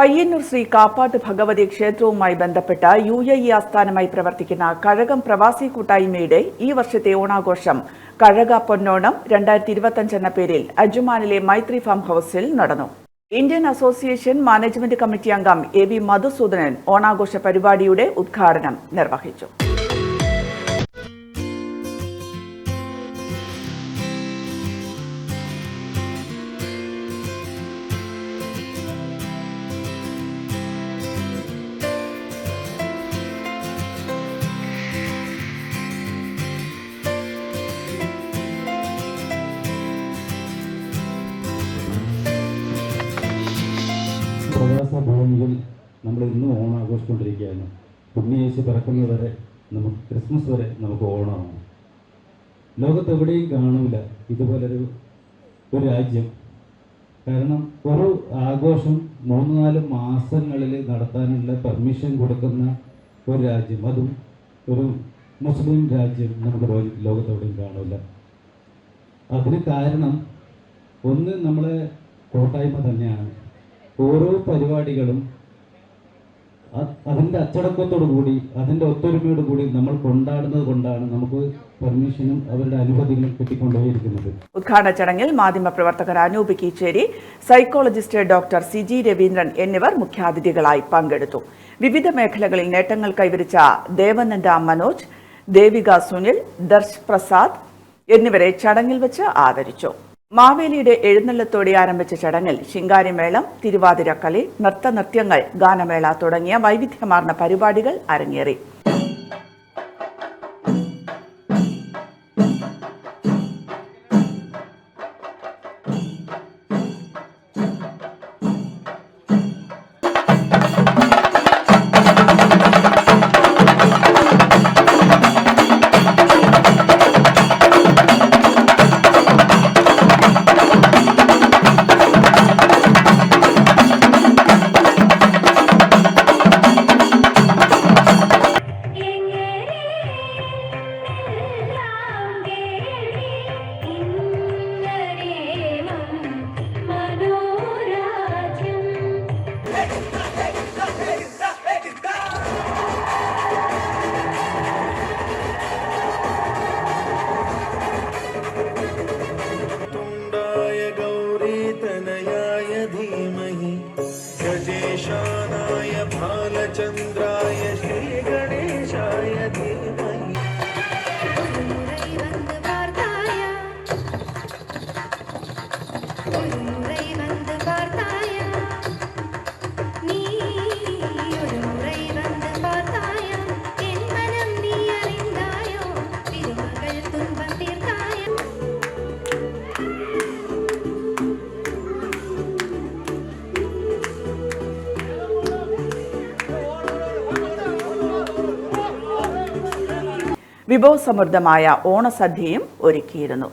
പയ്യന്നൂർ ശ്രീ കാപ്പാട്ട് ഭഗവതി ക്ഷേത്രവുമായി ബന്ധപ്പെട്ട U A E ആസ്ഥാനമായി പ്രവർത്തിക്കുന്ന കഴകം പ്രവാസി കൂട്ടായ്മയുടെ ഈ വർഷത്തെ ഓണാഘോഷം കഴക പൊന്നോണം രണ്ടായിരത്തി ഇരുപത്തഞ്ച് എന്ന പേരിൽ അജുമാനിലെ മൈത്രി ഫാം ഹൌസിൽ നടന്നു. ഇന്ത്യൻ അസോസിയേഷൻ മാനേജ്മെന്റ് കമ്മിറ്റി അംഗം എ വി മധുസൂദനൻ ഓണാഘോഷ പരിപാടിയുടെ ഉദ്ഘാടനം നിർവഹിച്ചു. ഭൂമിയിൽ നമ്മൾ ഇന്നും ഓണം ആഘോഷിച്ചുകൊണ്ടിരിക്കുകയാണ്. പുണ്യേശു പിറക്കുന്നതുവരെ നമുക്ക് ക്രിസ്മസ് വരെ നമുക്ക് ഓണമാണ്. ലോകത്ത് എവിടെയും കാണൂല. ഇതുപോലൊരു ഒരു രാജ്യം. കാരണം ഒരു ആഘോഷം മൂന്ന് നാല് മാസങ്ങളിൽ നടത്താനുള്ള പെർമിഷൻ കൊടുക്കുന്ന ഒരു രാജ്യം. അതും ഒരു മുസ്ലിം രാജ്യം നമുക്ക് ലോകത്തെവിടെയും കാണൂല. അതിന് കാരണം ഒന്ന് നമ്മളെ കൂട്ടായ്മ തന്നെയാണ്. ഓരോ പരിപാടികളും അതിന്റെ അച്ചടക്കത്തോടു കൂടി അതിന്റെ ഒത്തൊരുമയോടു കൂടി നമ്മൾ കൊണ്ടാടുന്നത് കൊണ്ടാണ് നമുക്ക് പെർമിഷനും അവരുടെ അനുമതികളും കിട്ടിക്കൊണ്ടേയിരിക്കുന്നത്. ഉദ്ഘാടന ചടങ്ങിൽ മാധ്യമ മാധ്യമപ്രവർത്തകർ Anoop Keecheri psychologist doctor C G Raveendran എന്നിവർ മുഖ്യാതിഥികളായി പങ്കെടുത്തു. വിവിധ മേഖലകളിൽ നേട്ടങ്ങൾ കൈവരിച്ച ദേവനന്ദ മനോജ് ദേവിക സുനിൽ ദർശ് പ്രസാദ് എന്നിവരെ ചടങ്ങിൽ വെച്ച് ആദരിച്ചു. മാവേലിയുടെ എഴുന്നള്ളത്തോടെ ആരംഭിച്ച ചടങ്ങിൽ ശിങ്കാരിമേളം തിരുവാതിരക്കളി നൃത്തനൃത്യങ്ങൾ ഗാനമേള തുടങ്ങിയ വൈവിധ്യമാർന്ന പരിപാടികൾ അരങ്ങേറി. रामचन्द्राय श्रीगणेशाय धीमहि Thank you. വിഭവസമൃദ്ധമായ ഓണസദ്യയും ഒരുക്കിയിരുന്നു